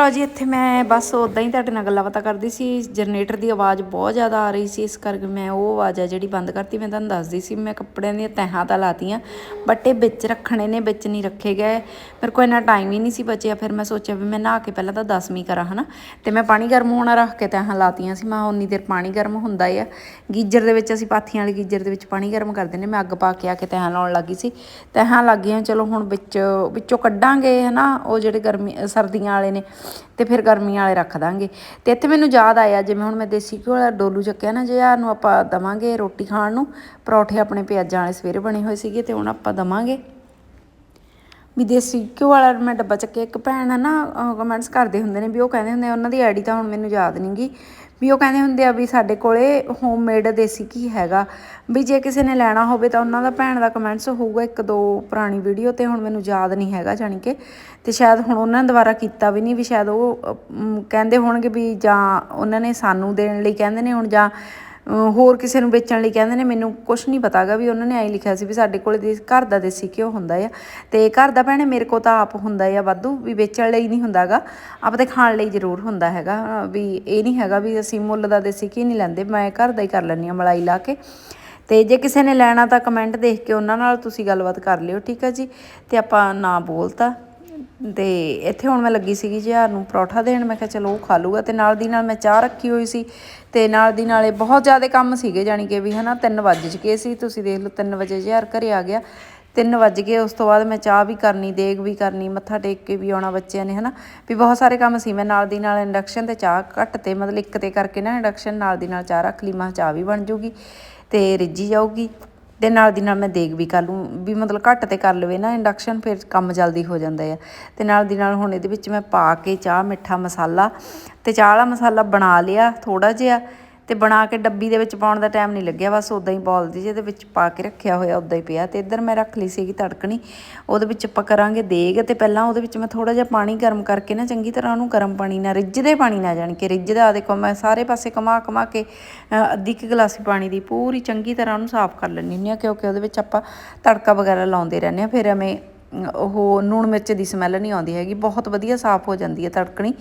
ਲਓ ਜੀ, ਇੱਥੇ ਮੈਂ ਬਸ ਉਦਾਂ ਹੀ ਤੁਹਾਡੇ ਨਾਲ ਗੱਲਾਂ ਬਾਤਾਂ ਕਰਦੀ ਸੀ। ਜਨਰੇਟਰ ਦੀ ਆਵਾਜ਼ ਬਹੁਤ ਜ਼ਿਆਦਾ ਆ ਰਹੀ ਸੀ, ਇਸ ਕਰਕੇ ਮੈਂ ਉਹ ਆਵਾਜ਼ ਆ ਜਿਹੜੀ ਬੰਦ ਕਰਤੀ, ਮੈਂ ਤੁਹਾਨੂੰ ਦੱਸਦੀ ਸੀ। ਮੈਂ ਕੱਪੜਿਆਂ ਦੀਆਂ ਤਹਾਂ ਤਾਂ ਲਾਤੀਆਂ ਬਟ ਇਹ ਵਿੱਚ ਰੱਖਣੇ ਨੇ, ਵਿੱਚ ਨਹੀਂ ਰੱਖੇ ਗਏ। ਮੇਰੇ ਕੋਲ ਇੰਨਾ ਟਾਈਮ ਹੀ ਨਹੀਂ ਸੀ ਬਚਿਆ। ਫਿਰ ਮੈਂ ਸੋਚਿਆ ਵੀ ਮੈਂ ਨਹਾ ਕੇ ਪਹਿਲਾਂ ਤਾਂ ਦਸਵੀਂ ਕਰਾਂ, ਹਨਾ? ਤੇ ਮੈਂ ਪਾਣੀ ਗਰਮ ਹੋਣਾ ਰੱਖ ਕੇ ਤਹਾਂ ਲਾਤੀਆਂ ਸੀ। ਮੈਂ ਉਨੀ ਦੇਰ ਪਾਣੀ ਗਰਮ ਹੁੰਦਾ ਹੀ ਆ। ਗੀਜਰ ਦੇ ਵਿੱਚ ਅਸੀਂ ਪਾਥੀਆਂ ਵਾਲੇ ਗੀਜਰ ਦੇ ਵਿੱਚ ਪਾਣੀ ਗਰਮ ਕਰ ਦਿੰਦੇ ਮੈਂ ਅੱਗ ਪਾ ਕੇ ਆ ਕੇ ਤਹਾਂ ਲਾਉਣ ਲੱਗੀ ਸੀ। ਤਹਾਂ ਲੱਗ ਗਈਆਂ, ਚਲੋ ਹੁਣ ਵਿੱਚ, ਵਿੱਚੋਂ ਕੱਢਾਂਗੇ, ਹਨਾ? ਉਹ ਜਿਹੜੇ ਗਰਮੀ, ਸਰਦੀਆਂ ਵਾਲੇ ਨੇ ਤੇ ਫਿਰ ਗਰਮੀ ਵਾਲੇ ਰੱਖ ਦਾਂਗੇ। ਤੇ ਇੱਥੇ ਮੈਨੂੰ ਯਾਦ ਆਇਆ ਜਿਵੇਂ ਹੁਣ ਮੈਂ ਦੇਸੀ ਘਿਓ ਵਾਲਾ ਡੋਲੂ ਚੱਕਿਆ ਨਾ ਜੇ ਨੂੰ ਆਪਾਂ ਦਵਾਂਗੇ ਰੋਟੀ ਖਾਣ ਨੂੰ ਪਰੌਠੇ ਆਪਣੇ ਪਿਆਜ਼ਾਂ ਵਾਲੇ ਸਵੇਰੇ ਬਣੇ ਹੋਏ ਸੀਗੇ ਤੇ ਹੁਣ ਆਪਾਂ ਦਵਾਂਗੇ। ਵੀ ਦੇਸੀ ਘਿਓ ਵਾਲਾ ਮੈਂ ਡੱਬਾ ਚੱਕਿਆ ਇੱਕ ਭੈਣ ਆ ਨਾ ਕਮੈਂਟਸ ਕਰਦੇ ਹੁੰਦੇ ਨੇ ਵੀ ਉਹ ਕਹਿੰਦੇ ਹੁੰਦੇ ਆ, ਉਹਨਾਂ ਦੀ ਆਈਡੀ ਤਾਂ ਹੁਣ ਮੈਨੂੰ ਯਾਦ ਨਹੀਂਗੀ ਵੀ ਉਹ ਕਹਿੰਦੇ ਹੁੰਦੇ ਆ ਵੀ ਸਾਡੇ ਕੋਲੇ ਹੋਮਮੇਡ ਦੇਸੀ ਘੀ ਹੈਗਾ। ਵੀ ਜੇ ਕਿਸੇ ਨੇ ਲੈਣਾ ਹੋਵੇ ਤਾਂ ਉਹਨਾਂ ਦਾ ਭੈਣ ਦਾ ਕਮੈਂਟਸ ਹੋਊਗਾ ਇੱਕ ਦੋ ਪੁਰਾਣੀ ਵੀਡੀਓ ਤੇ, ਹੁਣ ਮੈਨੂੰ ਯਾਦ ਨਹੀਂ ਹੈਗਾ ਜਾਣੀ ਕਿ। ਤੇ ਸ਼ਾਇਦ ਹੁਣ ਉਹਨਾਂ ਨੇ ਦੁਬਾਰਾ ਕੀਤਾ ਵੀ ਨਹੀਂ, ਵੀ ਸ਼ਾਇਦ ਉਹ ਕਹਿੰਦੇ ਹੋਣਗੇ ਵੀ ਜਾਂ ਉਹਨਾਂ ਨੇ ਸਾਨੂੰ ਦੇਣ ਲਈ ਕਹਿੰਦੇ ਨੇ ਹੁਣ ਜਾਂ ਹੋਰ ਕਿਸੇ ਨੂੰ ਵੇਚਣ ਲਈ ਕਹਿੰਦੇ ਨੇ, ਮੈਨੂੰ ਕੁਝ ਨਹੀਂ ਪਤਾਗਾ ਵੀ ਉਹਨਾਂ ਨੇ ਐਂ ਲਿਖਿਆ ਸੀ ਵੀ ਸਾਡੇ ਕੋਲ ਦੇ ਘਰ ਦਾ ਦੇਸੀ ਘਿਓ ਹੁੰਦਾ ਆ। ਤੇ ਘਰ ਦਾ ਭੈਣੇ ਮੇਰੇ ਕੋਲ ਤਾਂ ਆਪ ਹੁੰਦਾ ਆ ਵਾਧੂ, ਵੀ ਵੇਚਣ ਲਈ ਨਹੀਂ ਹੁੰਦਾਗਾ ਆਪਦੇ ਖਾਣ ਲਈ ਜ਼ਰੂਰ ਹੁੰਦਾ ਹੈਗਾ, ਵੀ ਇਹ ਨਹੀਂ ਹੈਗਾ ਵੀ ਅਸੀਂ ਮੁੱਲ ਦਾ ਦੇਸੀ ਘੀ ਨਹੀਂ ਲੈਂਦੇ, ਮੈਂ ਘਰ ਦਾ ਹੀ ਕਰ ਲੈਂਦੀ ਆ ਮਲਾਈ ਲਾ ਕੇ। ਤੇ ਜੇ ਕਿਸੇ ਨੇ ਲੈਣਾ ਤਾਂ ਕਮੈਂਟ ਦੇਖ ਕੇ ਉਹਨਾਂ ਨਾਲ ਤੁਸੀਂ ਗੱਲਬਾਤ ਕਰ ਲਿਓ, ਠੀਕ ਹੈ ਜੀ? ਤੇ ਆਪਾਂ ਨਾ ਬੋਲਤਾ। ਤੇ ਇੱਥੇ ਹੁਣ ਮੈਂ ਲੱਗੀ ਸੀਗੀ ਜਿਹਾਰ ਨੂੰ ਪਰੌਠਾ ਦੇਣ, ਮੈਂ ਕਿਹਾ ਚਲੋ ਉਹ ਖਾ ਲੂਗਾ ਤੇ ਨਾਲ ਦੀ ਨਾਲ ਮੈਂ ਚਾਹ ਰੱਖੀ ਹੋਈ ਸੀ ਤੇ ਨਾਲ ਦੀ ਨਾਲੇ ਬਹੁਤ ਜ਼ਿਆਦਾ ਕੰਮ ਸੀਗੇ ਜਾਣੀ ਕਿ ਵੀ ਹਨਾ 3 ਵੱਜ ਕੇ ਸੀ, ਤੁਸੀਂ ਦੇਖ ਲਓ 3 ਵਜੇ ਜਿਹਾਰ ਘਰੇ ਆ ਗਿਆ 3 ਵੱਜ ਗਏ, ਉਸ ਤੋਂ ਬਾਅਦ ਮੈਂ ਚਾਹ ਵੀ ਕਰਨੀ, ਦੇਗ ਵੀ ਕਰਨੀ, ਮੱਥਾ ਟੇਕ ਕੇ ਵੀ ਆਉਣਾ ਬੱਚਿਆਂ ਨੇ ਹਨਾ, ਵੀ ਬਹੁਤ ਸਾਰੇ ਕੰਮ ਸੀ, ਮੈਂ ਨਾਲ ਦੀ ਨਾਲ ਇੰਡਕਸ਼ਨ ਤੇ ਚਾਹ ਘੱਟ ਤੇ ਮਤਲਬ ਇੱਕ ਤੇ ਕਰਕੇ ਨਾ ਇੰਡਕਸ਼ਨ ਨਾਲ ਦੀ ਨਾਲ ਚਾਹ ਰੱਖ ਲਈ, ਮੈਂ ਕਿਹਾ ਚਾਹ ਵੀ ਬਣ ਜੂਗੀ ਤੇ ਰਿੱਝੀ ਜਾਊਗੀ। ਤੇ ਨਾਲ ਦੀ ਨਾਲ ਮੈਂ ਦੇਗ ਵੀ ਕਰ ਲੂੰ, ਵੀ ਮਤਲਬ ਘੱਟ ਤੇ ਕਰ ਲਵੇ ਨਾ ਇੰਡਕਸ਼ਨ ਫਿਰ ਕੰਮ ਜਲਦੀ ਹੋ ਜਾਂਦਾ ਆ। ਤੇ ਨਾਲ ਦੀ ਨਾਲ ਹੁਣ ਇਹਦੇ ਵਿੱਚ ਮੈਂ ਪਾ ਕੇ ਚਾਹ, ਮਿੱਠਾ ਮਸਾਲਾ ਤੇ ਚਾਹ ਵਾਲਾ ਮਸਾਲਾ ਬਣਾ ਲਿਆ ਥੋੜਾ ਜਿਹਾ ਤੇ ਬਣਾ ਕੇ ਡੱਬੀ ਦੇ ਵਿੱਚ ਪਾਉਣ ਦਾ ਟਾਈਮ ਨਹੀਂ ਲੱਗਿਆ, ਬਸ ਉਦਾਂ ਹੀ ਬੋਲ ਦੀ ਜਿਹਦੇ ਵਿੱਚ ਪਾ ਕੇ ਰੱਖਿਆ ਹੋਇਆ ਉਦਾਂ ਹੀ ਪਿਆ ਤੇ ਇੱਧਰ ਮੈਂ ਰੱਖ ਲਈ ਸੀਗੀ ਤੜਕਣੀ, ਉਹਦੇ ਵਿੱਚ ਆਪਾਂ ਕਰਾਂਗੇ ਦੇਗ ਤੇ ਪਹਿਲਾਂ ਉਹਦੇ ਵਿੱਚ ਮੈਂ ਥੋੜਾ ਜਿਹਾ ਪਾਣੀ ਗਰਮ ਕਰਕੇ ਨਾ ਚੰਗੀ ਤਰ੍ਹਾਂ ਉਹਨੂੰ ਗਰਮ ਪਾਣੀ ਨਾਲ ਰਿੱਝਦੇ ਪਾਣੀ ਨਾਲ ਜਾਣ ਕੇ ਰਿੱਝਦਾ ਦੇਖੋ ਮੈਂ ਸਾਰੇ ਪਾਸੇ ਕਮਾ ਕਮਾ ਕੇ ਅੱਧੀ ਕੁ ਗਲਾਸੀ ਪਾਣੀ ਦੀ ਪੂਰੀ ਚੰਗੀ ਤਰ੍ਹਾਂ ਉਹਨੂੰ ਸਾਫ਼ ਕਰ ਲੈਣੀ ਹੁੰਦੀ ਆ ਕਿਉਂਕਿ ਉਹਦੇ ਵਿੱਚ ਆਪਾਂ ਤੜਕਾ ਵਗੈਰਾ ਲਾਉਂਦੇ ਰਹਿੰਦੇ ਆ ਫਿਰ ਐਵੇਂ ਉਹ ਨੂਣ ਮਿਰਚ ਦੀ ਸਮੈਲ ਨਹੀਂ ਆਉਂਦੀ ਹੈਗੀ, ਬਹੁਤ ਵਧੀਆ ਸਾਫ਼ ਹੋ ਜਾਂਦੀ ਹੈ ਤੜਕਣੀ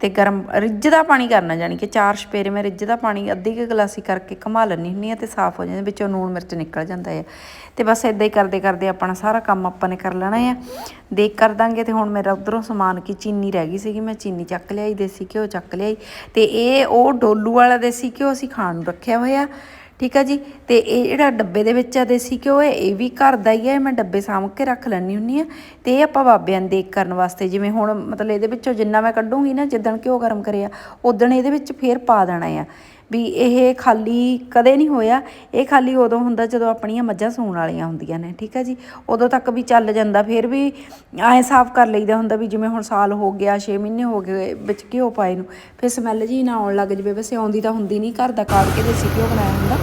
ਤੇ ਗਰਮ ਰਿੱਝਦਾ ਪਾਣੀ ਕਰਨਾ ਜਾਣੀ ਕਿ ਚਾਰ ਛਪੇਰੇ ਮੈਂ ਰਿੱਝਦਾ ਪਾਣੀ ਅੱਧੀ ਕੁ ਗਲਾਸੀ ਕਰਕੇ ਘੁਮਾ ਲੈਂਦੀ ਹੁੰਦੀ ਆ ਤੇ ਸਾਫ਼ ਹੋ ਜਾਂਦਾ, ਵਿੱਚੋਂ ਲੂਣ ਮਿਰਚ ਨਿਕਲ ਜਾਂਦਾ ਹੈ। ਤੇ ਬਸ ਇਦਾਂ ਹੀ ਕਰਦੇ ਕਰਦੇ ਆਪਣਾ ਸਾਰਾ ਕੰਮ ਆਪਾਂ ਨੇ ਕਰ ਲੈਣਾ ਆ ਦੇਖ ਕਰ ਦਾਂਗੇ ਤੇ ਹੁਣ ਮੇਰਾ ਉਧਰੋਂ ਸਮਾਨ ਕੀ ਚੀਨੀ ਰਹਿ ਗਈ ਸੀਗੀ, ਮੈਂ ਚੀਨੀ ਚੱਕ ਲਿਆਈ, ਦੇਸੀ ਘਿਓ ਚੱਕ ਲਿਆਈ ਤੇ ਇਹ ਉਹ ਡੋਲੂ ਵਾਲਾ ਦੇਸੀ ਘਿਓ ਅਸੀਂ ਖਾਣ ਨੂੰ ਰੱਖਿਆ ਹੋਇਆ। ਠੀਕ ਆ ਜੀ? ਤੇ ਇਹ ਜਿਹੜਾ ਡੱਬੇ ਦੇ ਵਿੱਚ ਆ ਦੇਸੀ ਘਿਓ ਹੈ, ਇਹ ਵੀ ਘਰ ਦਾ ਹੀ ਹੈ, ਮੈਂ ਡੱਬੇ ਸਾਂਭ ਕੇ ਰੱਖ ਲੈਣੀ ਹੁੰਨੀ ਆ ਤੇ ਇਹ ਆਪਾਂ ਬਾਬਿਆਂ ਨੂੰ ਦੇਖ ਕਰਨ ਵਾਸਤੇ, ਜਿਵੇਂ ਹੁਣ ਮਤਲਬ ਇਹਦੇ ਵਿੱਚੋਂ ਜਿੰਨਾ ਮੈਂ ਕੱਢੂੰਗੀ ਨਾ, ਜਿੱਦਣ ਘਿਓ ਗਰਮ ਕਰਿਆ ਉਦਣ ਇਹਦੇ ਵਿੱਚ ਫੇਰ ਪਾ ਦੇਣਾ ਆ। ਵੀ ਇਹ ਖਾਲੀ ਕਦੇ ਨਹੀਂ ਹੋਇਆ। ਇਹ ਖਾਲੀ ਉਦੋਂ ਹੁੰਦਾ ਜਦੋਂ ਆਪਣੀਆਂ ਮੱਝਾਂ ਸੂਣ ਵਾਲੀਆਂ ਹੁੰਦੀਆਂ ਨੇ, ਠੀਕ ਹੈ ਜੀ? ਉਦੋਂ ਤੱਕ ਵੀ ਚੱਲ ਜਾਂਦਾ, ਫਿਰ ਵੀ ਐਂ ਸਾਫ਼ ਕਰ ਲਈਦਾ ਹੁੰਦਾ ਵੀ ਜਿਵੇਂ ਹੁਣ ਸਾਲ ਹੋ ਗਿਆ 6 ਮਹੀਨੇ ਹੋ ਗਏ ਵਿੱਚ ਘਿਓ ਪਾਏ ਨੂੰ। ਫਿਰ ਸਮੈਲ ਜੀ ਨਾ ਆਉਣ ਲੱਗ ਜਵੇ ਵੈਸੇ ਆਉਂਦੀ ਤਾਂ ਹੁੰਦੀ ਨਹੀਂ, ਘਰ ਦਾ ਕਾੜ ਕੇ ਦੇਸੀ ਘਿਓ ਬਣਾਇਆ ਹੁੰਦਾ।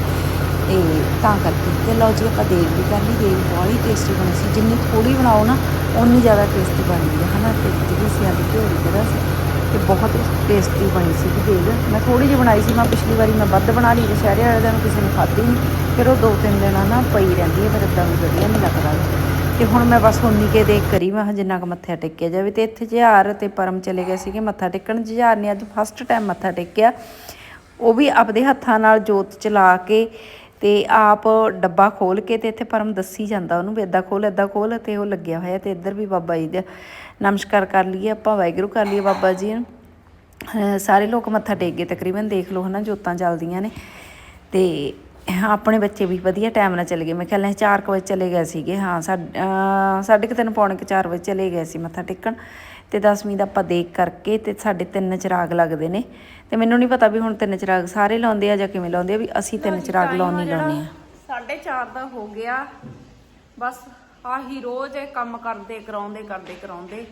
ਤੇ ਤਾਂ ਕਰਕੇ ਤੇ ਲਓ ਜੀ, ਆਪਾਂ ਦੇਗ ਵੀ ਕਰ ਲਈ ਦੇਗ ਬਹੁਤ ਹੀ ਟੇਸਟੀ ਬਣੀ ਸੀ। ਜਿੰਨੀ ਥੋੜੀ ਬਣਾਓ ਨਾ ਉਨੀ ਜ਼ਿਆਦਾ ਟੇਸਟੀ ਬਣਦੀ ਹੈ, ਹਨਾ? ਤੇ ਜਿਹੜੀ ਸੀ ਘਿਓ ਦੀ ਜਿਹੜਾ ਸੀ। ਤੇ ਬਹੁਤ ਟੇਸਟੀ ਬਣੀ ਸੀ ਦੇਗ ਮੈਂ ਥੋੜੀ ਜਿਹੀ ਬਣਾਈ ਸੀ, ਮੈਂ ਪਿਛਲੀ ਵਾਰੀ ਮੈਂ ਵੱਧ ਬਣਾ ਲਈ, ਦੁਸ਼ਹਿਰੇ ਵਾਲੇ ਦਿਨ ਕਿਸੇ ਨੇ ਖਾਧੀ ਨਹੀਂ ਫਿਰ ਉਹ ਦੋ ਤਿੰਨ ਦਿਨਾਂ ਨਾ ਪਈ ਰਹਿੰਦੀ ਹੈ, ਫਿਰ ਇਦਾਂ ਵੀ ਵਧੀਆ ਨਹੀਂ ਲੱਗਦਾ। ਤੇ ਹੁਣ ਮੈਂ ਬਸ ਉਨੀ ਕੇ ਦੇਖ ਕਰੀ, ਮੈਂ ਕਿਹਾ ਜਿੰਨਾ ਕੁ ਮੱਥਾ ਟੇਕਿਆ ਜਾਵੇ। ਤੇ ਇੱਥੇ ਜਿਹਾਰ ਤੇ ਪਰਮ ਚਲੇ ਗਏ ਸੀਗੇ ਮੱਥਾ ਟੇਕਣ। ਜਿਹਾਰ ਨੇ ਅੱਜ ਫਸਟ ਟਾਈਮ ਮੱਥਾ ਟੇਕਿਆ। ਉਹ ਵੀ ਆਪਦੇ ਹੱਥਾਂ ਨਾਲ ਜੋਤ ਚਲਾ ਕੇ ਤੇ ਆਪ ਡੱਬਾ ਖੋਲ ਕੇ ਤੇ ਇੱਥੇ ਪਰਮ ਦੱਸੀ ਜਾਂਦਾ, ਉਹਨੂੰ ਵੀ ਇਦਾਂ ਖੋਲ ਇਦਾਂ ਖੋਲ ਤੇ ਉਹ ਲੱਗਿਆ ਹੋਇਆ ਤੇ ਇੱਧਰ ਵੀ ਬਾਬਾ ਜੀ ਦਾ ਨਮਸਕਾਰ ਕਰ ਲਈਏ, ਆਪਾਂ ਵਾਹਿਗੁਰੂ ਕਰ ਲਈਏ ਬਾਬਾ ਜੀ ਨੂੰ। ਸਾਰੇ ਲੋਕ ਮੱਥਾ ਟੇਕ ਗਏ ਤਕਰੀਬਨ ਦੇਖ ਲਓ ਹਨਾ, ਜੋਤਾਂ ਚੱਲਦੀਆਂ ਨੇ। ਤੇ ਆਪਣੇ ਬੱਚੇ ਵੀ ਵਧੀਆ ਟਾਈਮ ਨਾਲ ਚਲੇ ਗਏ। ਮੈਂ ਖਿਆਲ ਨਾਲ 4 ਵਜੇ ਚਲੇ ਗਏ ਸੀਗੇ। ਹਾਂ, ਸਾਡ- ਸਾਢੇ ਕੁ ਤਿੰਨ ਪੌਣੇ ਕੁ 4 ਵਜੇ ਚਲੇ ਗਏ ਸੀ ਮੱਥਾ ਟੇਕਣ। ਤੇ ਦਸਵੀਂ ਦਾ ਆਪਾਂ ਦੇਖ ਕਰਕੇ ਤੇ ਸਾਡੇ ਤਿੰਨ ਚਿਰਾਗ ਲੱਗਦੇ ਨੇ। ਤੇ ਮੈਨੂੰ ਨਹੀਂ ਪਤਾ ਵੀ ਹੁਣ ਤਿੰਨ ਚਿਰਾਗ ਸਾਰੇ ਲਾਉਂਦੇ ਆ ਜਾਂ ਕਿਵੇਂ ਲਾਉਂਦੇ ਆ ਵੀ ਅਸੀਂ ਤਿੰਨ ਚਿਰਾਗ ਲਾਉਣੀ ਲਾਉਣੇ ਆ। ਸਾਢੇ ਚਾਰ ਦਾ ਹੋ ਗਿਆ। ਬਸ ਆਹੀ ਰੋਜ਼ ਇਹ ਕੰਮ ਕਰਦੇ ਕਰਾਉਂਦੇ ਕਰਦੇ ਕਰਾਉਂਦੇ।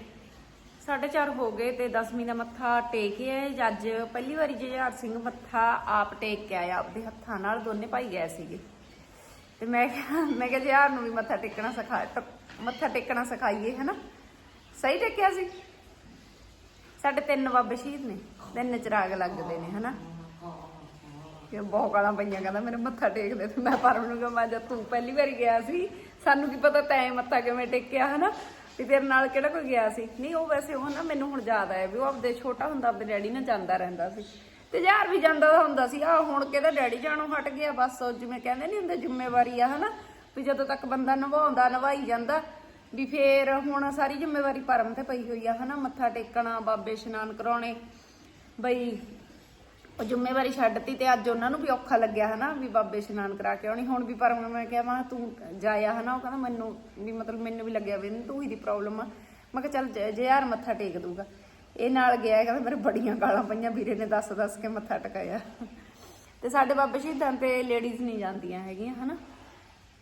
ਸਾਢੇ ਚਾਰ ਹੋ ਗਏ ਤੇ ਦਸਵੀਂ ਦਾ ਮੱਥਾ ਟੇਕਿਆ ਅੱਜ ਪਹਿਲੀ ਵਾਰੀ ਜੁਝਾਰ ਸਿੰਘ ਮੱਥਾ ਆਪ ਟੇਕ ਕੇ ਆਇਆ ਆਪਦੇ ਹੱਥਾਂ ਨਾਲ ਦੋਨੇ ਭਾਈ ਗਏ ਸੀਗੇ। ਤੇ ਮੈਂ ਕਿਹਾ ਮੈਂ ਕਿਹਾ ਜੁਝਾਰ ਨੂੰ ਵੀ ਮੱਥਾ ਟੇਕਣਾ ਸਿਖਾ ਮੱਥਾ ਟੇਕਣਾ ਸਿਖਾਈਏ ਹਨਾ? ਸਹੀ ਟੇਕਿਆ ਸੀ? ਸਾਡੇ ਤਿੰਨ ਬਾਬੇ ਸ਼ਹੀਦ ਨੇ, ਤਿੰਨ ਚਿਰਾਗ ਲੱਗਦੇ ਨੇ, ਹਨਾ? ਕਿ ਬਹੁਤ ਗਾਲਾਂ ਪਈਆਂ, ਕਹਿੰਦਾ ਮੇਰੇ ਮੱਥਾ ਟੇਕਦੇ ਤੇ ਮੈਂ ਪਰਮ ਨੂੰ ਕਿਹਾ ਜਦ ਤੂੰ ਪਹਿਲੀ ਵਾਰੀ ਗਿਆ ਸੀ, ਸਾਨੂੰ ਕੀ ਪਤਾ ਤੈਂ ਮੱਥਾ ਕਿਵੇਂ ਟੇਕਿਆ, ਹਨਾ? ਵੀ ਤੇਰੇ ਨਾਲ ਕਿਹੜਾ ਕੋਈ ਗਿਆ ਸੀ? ਨਹੀਂ, ਉਹ ਵੈਸੇ ਉਹ ਨਾ ਮੈਨੂੰ ਹੁਣ ਯਾਦ ਆਇਆ ਵੀ ਉਹ ਆਪਦੇ ਛੋਟਾ ਹੁੰਦਾ, ਆਪਦੇ ਡੈਡੀ ਨਾਲ ਜਾਂਦਾ ਰਹਿੰਦਾ ਸੀ। ਤੇ ਯਾਰ ਵੀ ਜਾਂਦਾ ਹੁੰਦਾ ਸੀ ਆ ਹੁਣ ਕਿਹਦਾ ਡੈਡੀ ਜਾਣੋਂ ਹਟ ਗਿਆ, ਬਸ ਉਹ ਜਿਵੇਂ ਕਹਿੰਦੇ ਨਹੀਂ ਹੁੰਦੇ, ਜ਼ਿੰਮੇਵਾਰੀ ਆ, ਹਨਾ? ਵੀ ਜਦੋਂ ਤੱਕ ਬੰਦਾ ਨਿਭਾਉਂਦਾ, ਨਿਭਾਈ ਜਾਂਦਾ ਵੀ ਫੇਰ ਹੁਣ ਸਾਰੀ ਜ਼ਿੰਮੇਵਾਰੀ ਪਰਮ ਤੇ ਪਈ ਹੋਈ ਆ, ਹਨਾ? ਮੱਥਾ ਟੇਕਣਾ, ਬਾਬੇ ਇਸ਼ਨਾਨ ਕਰਾਉਣੇ। ਬਈ ਉਹ ਜ਼ਿੰਮੇਵਾਰੀ ਛੱਡਤੀ ਤੇ ਅੱਜ ਉਹਨਾਂ ਨੂੰ ਵੀ ਔਖਾ ਲੱਗਿਆ, ਹਨਾ? ਵੀ ਬਾਬੇ ਇਸ਼ਨਾਨ ਕਰਾ ਕੇ ਆਉਣੀ। ਹੁਣ ਵੀ ਪਰਮ ਹੁਣ ਮੈਂ ਕਿਹਾ, ਮੈਂ ਤੂੰ ਜਾਇਆ, ਹਨਾ? ਉਹ ਕਹਿੰਦਾ, ਮੈਨੂੰ ਵੀ ਮਤਲਬ ਮੈਨੂੰ ਵੀ ਲੱਗਿਆ ਵੀ ਤੂੰ ਹੀ ਦੀ ਪ੍ਰੋਬਲਮ ਆ। ਮੈਂ ਕਿਹਾ, ਚੱਲ, ਜੇ- ਜੇ ਯਾਰ ਮੱਥਾ ਟੇਕ ਦੂਗਾ ਇਹ ਨਾਲ ਗਿਆ, ਕਹਿੰਦਾ, ਮੇਰੇ ਬੜੀਆਂ ਗਾਲਾਂ ਪਈਆਂ, ਵੀਰੇ ਨੇ ਦੱਸ ਦੱਸ ਕੇ ਮੱਥਾ ਟਕਾਇਆ। ਤੇ ਸਾਡੇ ਬਾਬੇ ਸ਼ਹੀਦਾਂ ਤੇ ਲੇਡੀਜ਼ ਨਹੀਂ ਜਾਂਦੀਆਂ ਹੈਗੀਆਂ, ਹਨਾ?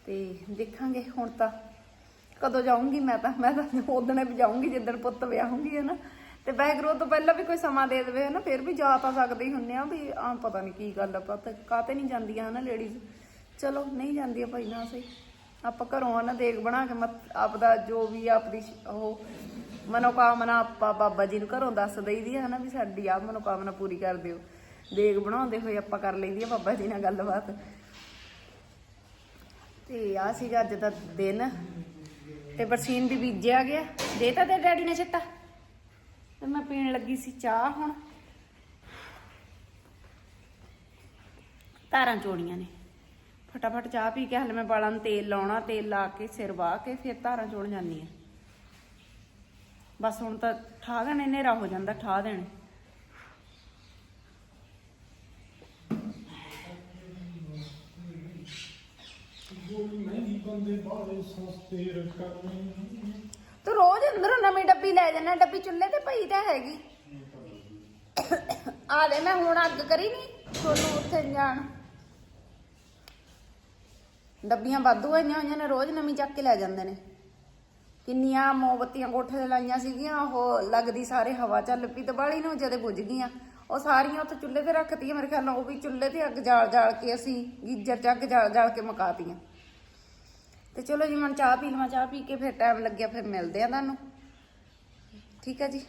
ਤੇ ਦੇਖਾਂਗੇ ਹੁਣ ਤਾਂ। ਕਦੋਂ ਜਾਊਂਗੀ ਮੈਂ ਤਾਂ ਮੈਂ ਤਾਂ ਉਦਣੇ ਵੀ ਜਾਊਂਗੀ ਜਿੱਦਣ ਪੁੱਤ ਵਿਆਹੂੰਗੀ ਹਨਾ ਤੇ ਬੈਗਰੋ ਤੋਂ ਪਹਿਲਾਂ ਵੀ ਕੋਈ ਸਮਾਂ ਦੇ ਦੇਵੇ ਹਨਾ ਫਿਰ ਵੀ ਜਾ ਤਾਂ ਸਕਦੇ ਹੀ ਹੁੰਨੇ ਆ ਵੀ ਆ ਪਤਾ ਨਹੀਂ ਕੀ ਗੱਲ ਆ, ਪਤਾ ਕਾਤੇ ਨਹੀਂ ਜਾਂਦੀਆਂ ਹਨਾ ਲੇਡੀਜ਼ ਚਲੋ, ਨਹੀਂ ਜਾਂਦੀਆਂ ਭਾਈ ਨਾ ਸਹੀ। ਆਪਾਂ ਘਰੋਂ ਨਾ ਦੇਖ ਬਣਾ ਕੇ ਆਪਦਾ ਜੋ ਵੀ ਆਪਦੀ ਉਹ ਮਨੋਕਾਮਨਾ ਆਪਾਂ ਬਾਬਾ ਜੀ ਨੂੰ ਘਰੋਂ ਦੱਸ ਦਈਦੀ ਆ ਹਨਾ ਵੀ ਸਾਡੀ ਆ ਮਨੋਕਾਮਨਾ ਪੂਰੀ ਕਰ ਦਿਓ। ਦੇਗ ਬਣਾਉਂਦੇ ਹੋਏ ਆਪਾਂ ਕਰ ਲਈਦੀ ਆ ਬਾਬਾ ਜੀ ਨਾਲ ਗੱਲਬਾਤ। ਤੇ ਆ ਸੀਗਾ ਅੱਜ ਦਾ ਦਿਨ। ਤੇ ਬਰਸੀਨ ਵੀ ਬੀਜਿਆ ਗਿਆ। ਦੇ ਤਾਂ ਤੇ ਡੈਡੀ ਨੇ ਛੱਟਾ ਤੇ ਮੈਂ ਪੀਣ ਲੱਗੀ ਸੀ ਚਾਹ ਹੁਣ। ਧਾਰਾਂ ਚੋਣੀਆਂ ਨੇ। ਫਟਾਫਟ ਚਾਹ ਪੀ ਕੇ ਹਲੇ ਮੈਂ ਵਾਲਾਂ ਨੂੰ ਤੇਲ ਲਾਉਣਾ, ਤੇਲ ਲਾ ਕੇ, ਸਿਰ ਵਾਹ ਕੇ ਫਿਰ ਧਾਰਾਂ ਚੋਣ ਜਾਂਦੀ ਆ ਬਸ ਹੁਣ ਤਾਂ ਠਾ ਦੇਣੇ ਹਨੇਰਾ ਹੋ ਜਾਂਦਾ ਠਾ ਦੇਣੇ। ਮਹਿੰਗੀ ਬੰਦੇ ਬਾਰੇ ਸਸਤੇ ਰਕਮ ਤੂੰ ਰੋਜ਼ ਅੰਦਰੋਂ ਨਵੀਂ ਡੱਬੀ ਲੈ ਜਾਣਾ, ਡੱਬੀ ਚੁੱਲ੍ਹੇ ਤੇ ਪਈ ਤਾਂ ਹੈਗੀ। ਆ ਲੈ ਮੈਂ ਹੁਣ ਅੱਗ ਕਰੀ ਨਹੀਂ ਤੁਹਾਨੂੰ ਉੱਥੇ ਜਾਣ। ਡੱਬੀਆਂ ਵਾਧੂ ਆਈਆਂ ਹੋਈਆਂ ਨੇ, ਰੋਜ਼ ਨਵੀਂ ਚੱਕ ਕੇ ਲੈ ਜਾਂਦੇ ਨੇ। ਕਿੰਨੀਆਂ ਮੋਮਬੱਤੀਆਂ ਕੋਠੇ ਤੇ ਲਾਈਆਂ ਸੀਗੀਆਂ, ਉਹ ਲੱਗਦੀ ਸਾਰੇ ਹਵਾ ਚੱਲ ਪਈ, ਦੀਵਾਲੀ ਨੂੰ ਜਦੇ ਬੁੱਝ ਗਈਆਂ। ਉਹ ਸਾਰੀਆਂ ਉੱਥੇ ਚੁੱਲ੍ਹੇ ਤੇ ਰੱਖਤੀਆਂ, ਮੇਰੇ ਖਿਆਲ ਨਾਲ ਉਹ ਵੀ ਚੁੱਲ੍ਹੇ ਤੇ ਅੱਗ ਜਾਲ ਜਾਲ ਕੇ ਅਸੀਂ, ਗੀਜਰ ਚ ਅੱਗ ਜਾਲ ਜਾਲ ਕੇ ਮੁਕਾਤੀਆਂ। ਤੇ ਚਲੋ ਜੀ ਮੈਂ ਚਾਹ ਪੀ ਲਵਾਂ, ਚਾਹ ਪੀ ਕੇ ਫਿਰ ਟਾਈਮ ਲੱਗਿਆ, ਫਿਰ ਮਿਲਦੇ ਆ ਤੁਹਾਨੂੰ। ਠੀਕ ਹੈ ਜੀ।